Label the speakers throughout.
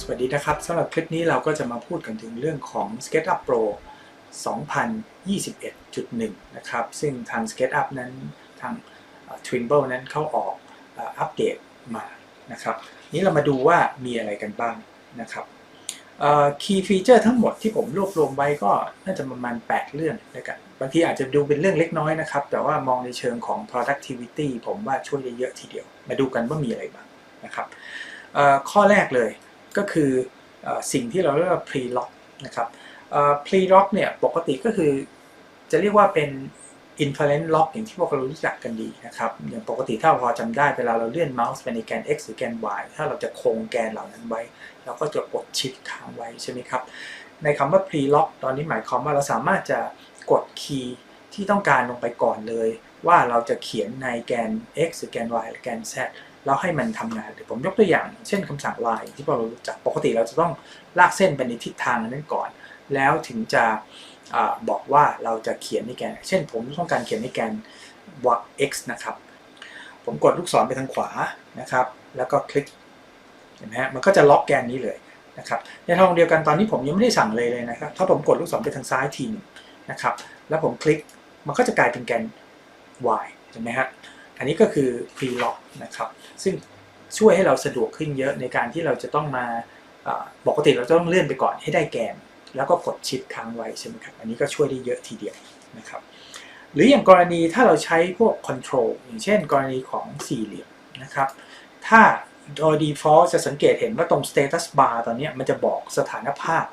Speaker 1: สวัสดีนะครับสำหรับคลิปนี้เราก็จะมาพูดกันถึงเรื่องของ SketchUp Pro 2021.1 นะครับ ซึ่งทาง SketchUp นั้นทาง Trimble นั้นเข้าออกอัปเดตมานะครับนี้เรามาดูว่ามีอะไรกันบ้างนะครับคีย์ฟีเจอร์ทั้งหมดที่ผมรวบรวมไว้ก็น่าจะประมาณ 8 เรื่องด้วยกันบางทีอาจจะดูเป็นเรื่องเล็กน้อยนะครับ แต่ว่ามองในเชิงของ productivity ผมว่าช่วยได้เยอะทีเดียว มาดูกันว่ามีอะไรบ้างนะครับข้อแรกเลย ก็คืออสิ่งที่เราเรียกว่า pre-lock นะครับ pre-lock เนี่ยปกติก็คือจะเรียกว่าเป็น inference lock อย่างที่พวกเรารู้จักกันดีนะครับ อย่างปกติถ้าเราพอจำได้เวลาเราเลื่อนเมาส์ไปในแกน x หรือแกน y ถ้าเราจะคงแกนเหล่านั้นไว้ เราก็จะกดชิดค้างไว้ใช่ไหมครับ ในคำว่า pre-lock ตอนนี้หมายความว่าเราสามารถจะกดคีย์ที่ต้องการลงไปก่อนเลย ว่าเราจะเขียนในแกน x หรือแกน y หรือแกน z แล้วให้มันทำงานเดี๋ยวผมยกตัวอย่างเช่นคำสั่ง line ที่พวกเรารู้จักปกติเราจะต้องลากเส้นไปในทิศทางนั้นก่อน แล้วถึงจะอาบอกว่าเราจะเขียนในแกน เช่นผมต้องการเขียนในแกน x นะครับ ผมกดลูกศรไปทางขวานะครับ แล้วก็คลิกเห็นไหมฮะมันก็จะล็อกแกนนี้เลยนะครับในทางเดียวกันตอนนี้ผมยังไม่ได้สั่งเลยเลยนะครับ ถ้าผมกดลูกศรไปทางซ้ายทีหนึงนะครับ แล้วผมคลิกมันก็จะกลายเป็นแกน y เห็นไหมฮะ อันนี้ก็คือ pre-lock นะครับ ซึ่งช่วยให้เราสะดวกขึ้นเยอะในการที่เราจะต้องมาปกติเราต้องเลื่อนไปก่อนให้ได้แกน แล้วก็กดชิปค้างไว้ใช่ไหมครับอันนี้ก็ช่วยได้เยอะทีเดียวนะครับหรืออย่างกรณีถ้าเราใช้พวก control อย่างเช่น กรณีของสี่เหลี่ยมนะครับ ถ้าโดย default จะสังเกตเห็นว่าตรง status bar ตอนนี้มันจะบอกสถานภาพ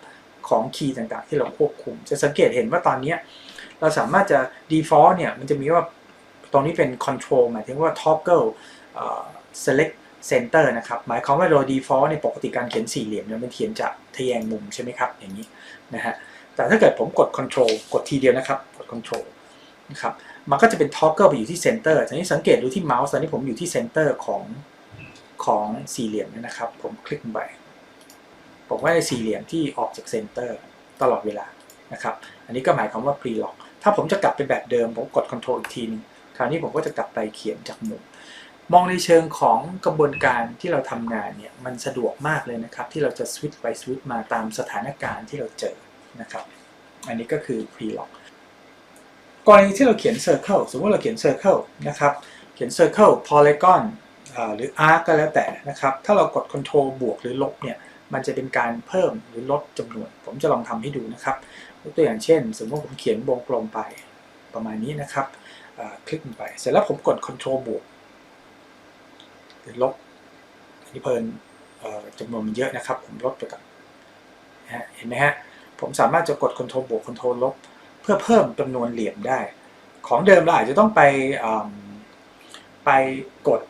Speaker 1: ของคีย์ต่างๆ ที่เราควบคุม จะสังเกตเห็นว่าตอนนี้เราสามารถจะ default เนี่ยมันจะมีว่า ตรงนี้เป็น control หมายถึงว่า toggle select center นะครับ หมายความว่าโดย default ในปกติการเขียนสี่เหลี่ยมเนี่ยมันเขียนจากทะแยงมุมใช่ไหมครับ อย่างนี้นะฮะ แต่ถ้าเกิดผมกด control กดทีเดียวนะครับ กด control นะครับ มันก็จะเป็น toggle ไปอยู่ที่ center ทีนี้สังเกตดูที่เมาส์ตอนนี้ผมอยู่ที่ center ของของสี่เหลี่ยมเนี่ยนะครับ ผมคลิกไป ผมก็ได้สี่เหลี่ยมที่ออกจาก center ตลอดเวลานะครับ อันนี้ก็หมายความว่า pre lock ถ้าผมจะกลับไปแบบเดิม ผมกด control อีกทีนึง คราวนี้ผมก็จะกลับไปเขียนจากมุมมองในเชิงของกระบวนการที่เราทำงานเนี่ยมันสะดวกมากเลยนะครับ ที่เราจะสวิตช์ไปสวิตช์มาตามสถานการณ์ที่เราเจอนะครับ อันนี้ก็คือ pre-lock กรณีที่เราเขียน circle สมมติเราเขียน circle นะครับ เขียน circle polygon หรือ arc ก็แล้วแต่นะครับ ถ้าเรากด control บวกหรือลบเนี่ยมันจะเป็นการเพิ่มหรือลดจำนวน ผมจะลองทำให้ดูนะครับตัวอย่างเช่น สมมติผมเขียนวงกลมไปประมาณนี้นะครับ คลิกไป เสร็จแล้วผมกด control บวกหรือลบอันนี้เพลินจำนวนมันเยอะนะครับ ผมลดไปก่อนเห็นไหมฮะ ผมสามารถจะกด Ctrl บวก Ctrl ลบ เพื่อเพิ่มจำนวนเหลี่ยมได้ ของเดิมเราอาจจะต้องไปไปกด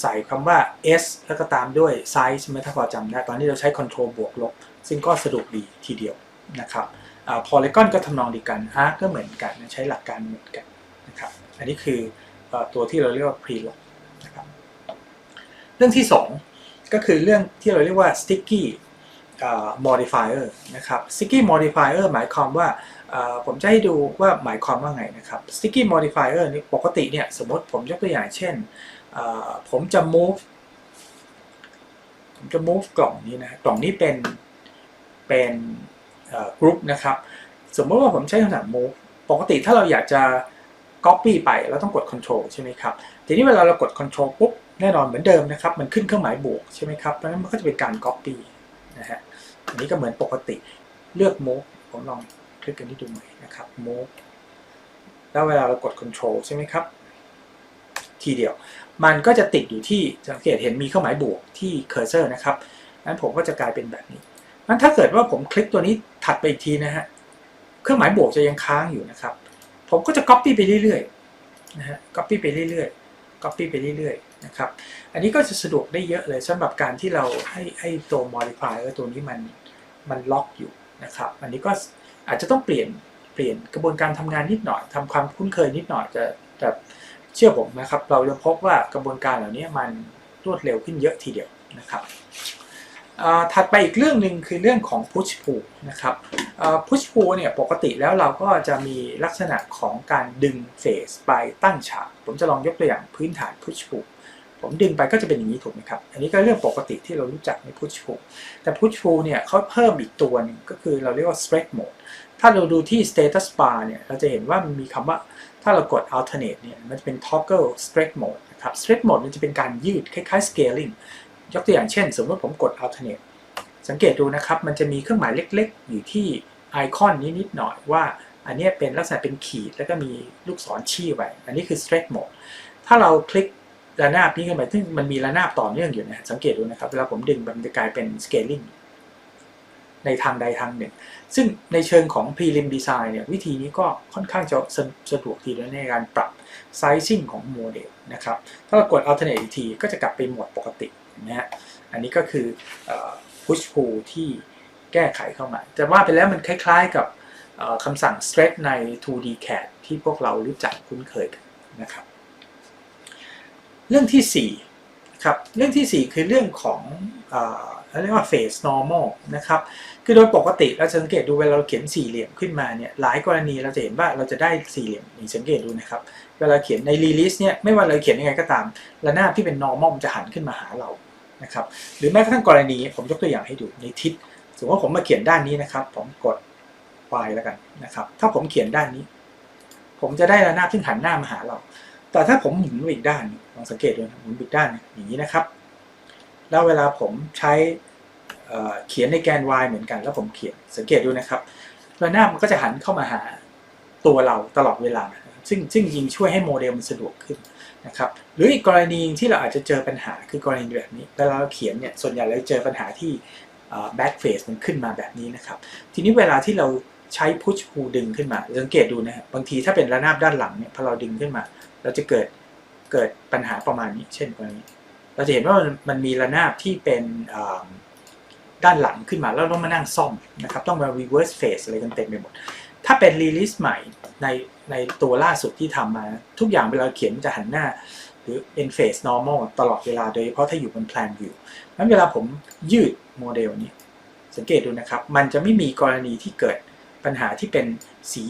Speaker 1: ใส่คำว่า s แล้วก็ตามด้วย size ใช่ไหมถ้าพอจำได้ ตอนนี้เราใช้ Ctrl บวกลบ ซึ่งก็สะดวกดีทีเดียวนะครับพอ่า polygon ก็ทำนองเดียวกัน arc ก็เหมือนกัน ใช้หลักการเหมือนกัน อันนี้คือตัวที่เราเรียกว่า pre-lock นะครับเรื่องที่ 2 ก็คือเรื่องที่เราเรียกว่า sticky อ่า modifier นะครับ sticky modifier หมายความว่าผมจะให้ดูว่าหมายความว่าไงนะครับ sticky modifier นี่ปกติเนี่ยสมมติผมยกตัวอย่างเช่น ผมจะ move ผมจะ move กล่องนี้นะกล่องนี้เป็นเป็นกรุ๊ปนะครับ สมมติว่าผมใช้คำสั่ง move ปกติถ้าเราอยากจะ copy ไปเราต้องกด control ใช่ไหมครับทีนี้เวลาเรากด control ปุ๊บแน่นอนเหมือนเดิมนะครับมันขึ้นเครื่องหมายบวกใช่ไหมครับเพราะฉะนั้นมันก็จะเป็นการ copy นะฮะอันนี้ก็เหมือนปกติเลือก move ผมลองคลิกกันที่ดูใหม่นะครับ move แล้วเวลาเรากด control ใช่ไหมครับทีเดียวมันก็จะติดอยู่ที่สังเกตเห็นมีเครื่องหมายบวกที่ cursor นะครับนั้นผมก็จะกลายเป็นแบบนี้นั้นถ้าเกิดว่าผมคลิกตัวนี้ถัดไปอีกทีนะฮะ เครื่องหมายบวกจะยังค้างอยู่นะครับ ผมก็จะ copy ไปเรื่อยๆนะฮะ copy ไปเรื่อยๆ copy ไปเรื่อยๆนะครับ อันนี้ก็จะสะดวกได้เยอะเลยสำหรับการที่เราให้ให้ตัว modifier ตัวนี้มันมันล็อกอยู่นะครับ อันนี้ก็อาจจะต้องเปลี่ยนเปลี่ยนกระบวนการทำงานนิดหน่อยทำความคุ้นเคยนิดหน่อยจะแต่เชื่อผมนะครับ เราจะพบว่ากระบวนการเหล่านี้มันรวดเร็วขึ้นเยอะทีเดียวนะครับ ถัดไปอีกเรื่องหนึ่งคือเรื่องของ push pull นะครับพุชพูเนี่ยปกติแล้วเราก็จะมีลักษณะของการดึงเฟสไปตั้งฉาก ผมจะลองยกตัวอย่างพื้นฐานพุชพูผมดึงไปก็จะเป็นอย่างนี้ถูกไหมครับ อันนี้ก็เรื่องปกติที่เรารู้จักใน push pull แต่ push pull เนี่ยเขาเพิ่มอีกตัวหนึงก็คือเราเรียกว่า stretch mode ถ้าเราดูที่ status bar เนี่ยเราจะเห็นว่ามันมีคำว่าถ้าเรากด alternate เนี่ยมันจะเป็น toggle stretch mode นะครับ stretch mode มันจะเป็นการยืดคล้ายๆ scaling ยกตัวอย่างเช่น สมมติผมกด alternate สังเกตดูนะครับ มันจะมีเครื่องหมายเล็ก ๆ อยู่ที่ไอคอนนี้นิดหน่อยว่าอันนี้เป็นลักษณะเป็นขีดแล้วก็มีลูกศรชี้ไว้ อันนี้คือ stretch mode ถ้าเราคลิกระนาบนี้ขึ้นไปซึ่งมันมีระนาบต่อเนื่องอยู่นะสังเกตดูนะครับเวลาผมดึงมันจะกลายเป็น scaling ในทางใดทางหนึ่ง ซึ่งในเชิงของ prelim design เนี่ยวิธีนี้ก็ค่อนข้างจะสะสะดวกทีเดียวในการปรับ sizing ของโมเดลนะครับ ถ้าเรากด alternate อีกทีก็จะกลับไปโหมดปกติ นะฮะอันนี้ก็คือ push pull ที่แก้ไขเข้ามา แต่ว่าไปแล้วมันคล้ายๆกับคำสั่ง stretch ใน 2D CAD ที่พวกเรารู้จักคุ้นเคยกันนะครับ เรื่องที่4ครับเรื่องทีสี่4 คือเรื่องของ เรียกว่า phase normal นะครับ คือโดยปกติเราจะสังเกตดูเวลาเราเขียนสี่เหลี่ยมขึ้นมาเนี่ย หลายกรณีเราจะเห็นว่าเราจะได้สี่เหลี่ยมนี่สังเกตดูนะครับ เวลาเขียนใน release เนี่ย ไม่ว่าเราเขียนยังไงก็ตาม ระนาบที่เป็น normal มันจะหันขึ้นมาหาเรา นะครับ หรือแม้กระทั่งกรณี ผมยกตัวอย่างให้ดูในทิศ สมมติว่าผมมาเขียนด้านนี้นะครับ ผมกด y แล้วกันนะครับ ถ้าผมเขียนด้านนี้ ผมจะได้ระนาบที่หันหน้ามาหาเรา แต่ถ้าผมหมุนไปอีกด้านลองสังเกตดูหมุนไปอีกด้านอย่างนี้นะครับ แล้วเวลาผมใช้เขียนในแกน y เหมือนกัน แล้วผมเขียนสังเกตดูนะครับระนาบมันก็จะหันเข้ามาหาตัวเราตลอดเวลา ซึ่งซึ่งยิงช่วยให้โมเดลมันสะดวกขึ้นนะครับหรืออีกกรณีที่เราอาจจะเจอปัญหาคือกรณีแบบนี้เวลาเราเขียนเนี่ยส่วนใหญ่เราเจอปัญหาที่แบ็กเฟสมันขึ้นมาแบบนี้นะครับ ทีนี้เวลาที่เราใช้พุชพูดึงขึ้นมา สังเกตดูนะครับบางทีถ้าเป็นระนาบด้านหลังเนี่ยพอเราดึงขึ้นมา เราจะเกิดเกิดปัญหาประมาณนี้ เช่นกรณี เราจะเห็นว่ามันมีระนาบที่เป็นด้านหลังขึ้นมาแล้วต้องมานั่งซ่อมนะครับต้องมา reverse phase อะไรกันเต็มไปหมด ถ้าเป็น release ใหม่ในในตัวล่าสุดที่ทำมา ทุกอย่างเวลาเขียนมันจะหันหน้า หรือเป็น phase normal ตลอดเวลาโดยเฉพาะถ้าอยู่บน plan view นั้นเวลาผมยืดโมเดลนี้ สังเกตดูนะครับ มันจะไม่มีกรณีที่เกิดปัญหาที่เป็นสี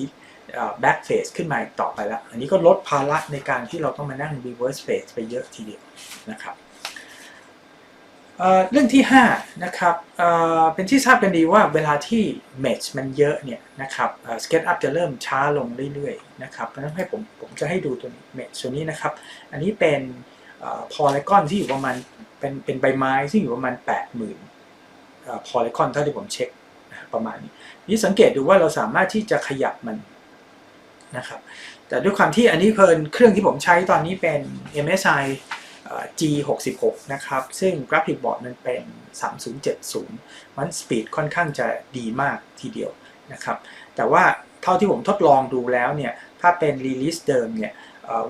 Speaker 1: แบ็กเฟสขึ้นมาต่อไปแล้ว อันนี้ก็ลดภาระในการที่เราต้องมานั่ง reverse phase ไปเยอะทีเดียวนะครับ เรื่องที่5นะครับเป็นที่ทราบกันดีว่าเวลาที่ mesh มันเยอะเนี่ยนะครับสเอ่อ SketchUp จะเริ่มช้าลงเรื่อยๆนะครับเพราะฉะนั้นให้ผมผมจะให้ดูตัวนี้ mesh ตัวนี้นะครับ อันนี้เป็นพอล y กอนที่อยู่ประมาณเป็นเป็นใบไม้ที่อยู่ประมาณ 80,000พอล y กอนเท่าที่ผมเช็คประมาณนี้นี่สังเกตดูว่าเราสามารถที่จะขยับมันนะครับแต่ด้วยความที่อันนี้เพลินเครื่องที่ผมใช้ตอนนี้เป็น MSI G66 นะครับ ซึ่งกราฟิกบอร์ดมันเป็น 3070 มันสปีดค่อนข้างจะดีมากทีเดียวนะครับ แต่ว่าเท่าที่ผมทดลองดูแล้วเนี่ย ถ้าเป็นรีลิสเดิมเนี่ย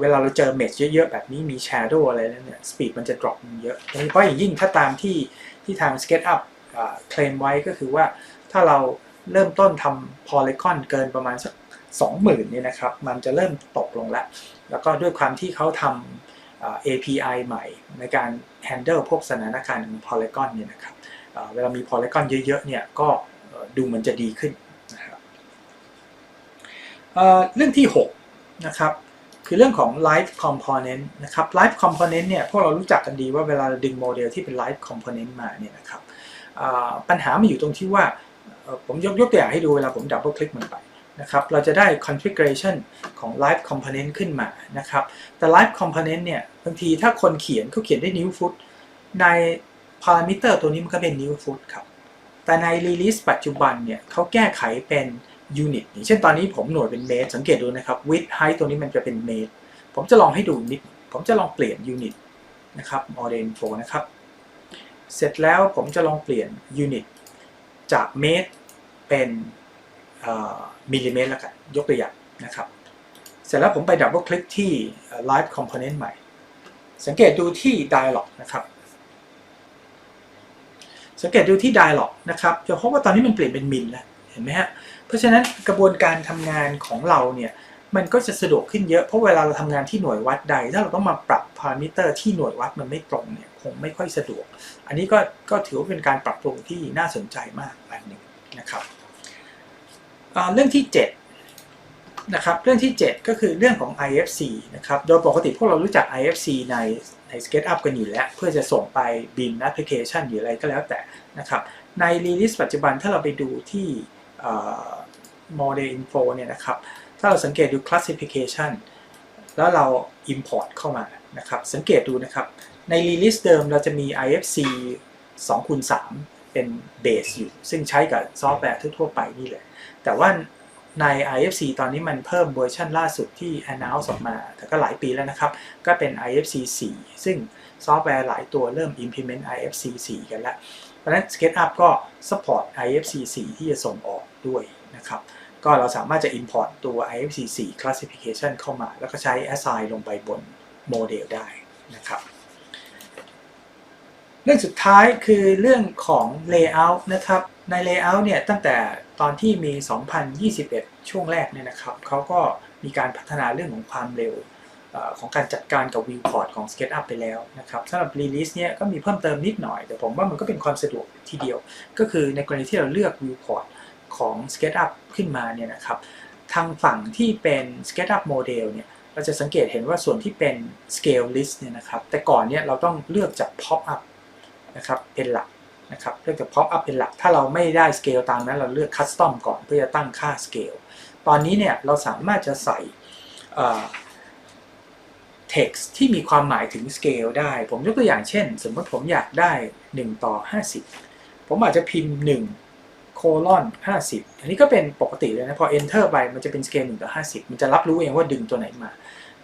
Speaker 1: เวลาเราเจอเมจเยอะๆ แบบนี้มี Shadow อะไรแล้วเนี่ย สปีดมันจะ drop เยอะโดยเฉพาะอย่างยิ่งถ้าตามที่ที่ทาง SketchUp เคลมไว้ก็คือว่าถ้าเราเริ่มต้นทำ polygon เกินประมาณสัก20,000เนี่ยนะครับ มันจะเริ่มตกลงแล้ว แล้วก็ด้วยความที่เขาทำ API ใหม่ในการ handle พวกสถานการณ์ของ polygon เนี่ยนะครับเวลามี polygon เยอะๆเนี่ยก็ดูเหมันจะดีขึ้นนะครับเรื่องที่6นะครับคือเรื่องของ live component นะครับ live component เนี่ยพวกเรารู้จักกันดีว่าเวลาเราดึงโมเดลที่เป็น live component มาเนี่ยนะครับปัญหามันอยู่ตรงที่ว่าผมยกยกตัวอย่างให้ดูเวลาผมดับเบิลคลิกมันไป นะครับเราจะได้ configuration ของ live component ขึ้นมานะครับแต่ live component เนี่ยบางทีถ้าคนเขียนเขาเขียนได้นิ้วฟุตใน parameter ตัวนี้มันก็เป็นนิ้วฟุตครับแต่ใน release ปัจจุบันเนี่ยเขาแก้ไขเป็น unit อย่างเช่นตอนนี้ผมหน่วยเป็นเมตรสังเกตดูนะครับ width height ตัวนี้มันจะเป็นเมตร ผมจะลองให้ดูนิด ผมจะลองเปลี่ยน unit นะครับ model info นะครับ เสร็จแล้วผมจะลองเปลี่ยน unit จากเมตรเป็น มิลลิเมตรแล้วกันยกตัวอย่างนะครับ เสร็จแล้วผมไปดับเบิลคลิกที่ Live Component ใหม่ สังเกตดูที่ Dialog นะครับ สังเกตดูที่ Dialog นะครับจะพบว่าตอนนี้มันเปลี่ยนเป็นมิลแล้วเห็นไหมฮะเพราะฉะนั้นกระบวนการทำงานของเราเนี่ยมันก็จะสะดวกขึ้นเยอะ เพราะเวลาเราทำงานที่หน่วยวัดใด ถ้าเราต้องมาปรับพารามิเตอร์ที่หน่วยวัดมันไม่ตรงเนี่ยคงไม่ค่อยสะดวก อันนี้ก็ก็ถือว่าเป็นการปรับปรุงที่น่าสนใจมากอันหนึ่งนะครับ เรื่องที่นะครับเรื่องที่ 7 ก็คือเรื่องของ IFC นะครับโดยปกติพวกเรารู้จัก IFC ในใน SketchUp กันอยู่แล้ว เพื่อจะส่งไปบินแอปพลิเคชันหรืออะไรก็แล้วแต่นะครับใน Release ปัจจุบันถ้าเราไปดูที่ Model Info เนี่ยนะครับถ้าเราสังเกตดู Classification แล้วเรา Import เข้ามานะครับสังเกตดูนะครับใน Release เดิมเราจะมี IFC 2คูณ3 เป็นเบสอยู่ ซึ่งใช้กับซอฟต์แวร์ทั่วๆไปนี่แหละ แต่ว่าใน IFC ตอนนี้มันเพิ่มเวอร์ชันล่าสุดที่ announce ออกมา แต่ก็หลายปีแล้วนะครับ ก็เป็น IFC 4 ซึ่งซอฟต์แวร์หลายตัวเริ่ม implement IFC 4 กันแล้ว เพราะฉะนั้น SketchUp ก็ support IFC 4 ที่จะส่งออกด้วยนะครับ ก็เราสามารถจะ import ตัว IFC 4 classification เข้ามา แล้วก็ใช้ assign ลงไปบนโมเดลได้นะครับ เรื่องสุดท้ายคือเรื่องของ layout นะครับ ใน layout เนี่ยตั้งแต่ตอนที่มี 2021 ช่วงแรกเนี่ยนะครับเขาก็มีการพัฒนาเรื่องของความเร็วอของการจัดการกับ viewport ของ SketchUp ไปแล้วนะครับสำหรับ release เนี่ยก็มีเพิ่มเติมนิดหน่อย แต่ผมว่ามันก็เป็นความสะดวกทีเดียว ก็คือในกรณีที่เราเลือก viewport ของ SketchUp ขึ้นมาเนี่ยนะครับทางฝั่งที่เป็น SketchUp model เนี่ยเราจะสังเกตเห็นว่าส่วนที่เป็น scale list เนี่ยนะครับแต่ก่อนเนี่ยเราต้องเลือกจาก pop up นะครับเป็นหลักนะครับเลือกจาก pop up เป็นหลัก ถ้าเราไม่ได้ scale ตามนั้นเราเลือก custom ก่อนเพื่อจะตั้งค่า scale ตอนนี้เนี่ยเราสามารถจะใส่ text ที่มีความหมายถึง scale ได้ ผมยกตัวอย่างเช่น สมมติผมอยากได้ 1 ต่อ 50 ผมอาจจะพิมพ์ 1 โคลอน50 อันนี้ก็เป็นปกติเลยนะ พอ enter ไปมันจะเป็น scale 1ต่อ 50 มันจะรับรู้เองว่าดึงตัวไหนมา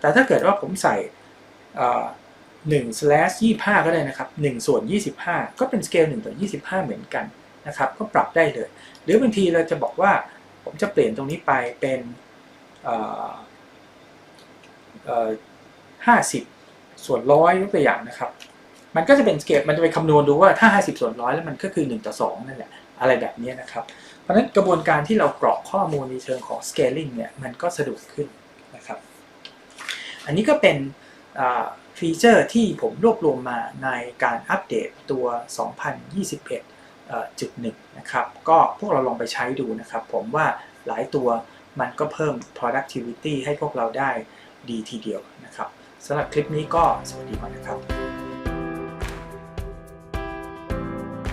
Speaker 1: แต่ถ้าเกิดว่าผมใส่ 1 slash 25 ก็ได้นะครับ 1 ส่วน 25 ก็เป็น scale 1ต่อ 25 เหมือนกันนะครับ ก็ปรับได้เลย หรือบางทีเราจะบอกว่าผมจะเปลี่ยนตรงนี้ไปเป็น50 ส่วนร้อยยกตัวอย่างนะครับ มันก็จะเป็นสเกลมันจะไปคำนวณดูว่าถ้า 50 ส่วนร้อยแล้วมันก็คือ 1 ต่อ 2 นั่นแหละ อะไรแบบนี้นะครับ เพราะฉะนั้นกระบวนการที่เรากรอกข้อมูลในเชิงของ scaling เนี่ย มันก็สะดวกขึ้นนะครับ อันนี้ก็เป็น ฟีเจอร์ที่ผมรวบรวมมาในการอัปเดตตัว 2021จุดหนึ่งนะครับ ก็พวกเราลองไปใช้ดูนะครับ ผมว่าหลายตัวมันก็เพิ่ม productivity ให้พวกเราได้ดีทีเดียวนะครับสำหรับคลิปนี้ก็สวัสดีก่อนนะครับ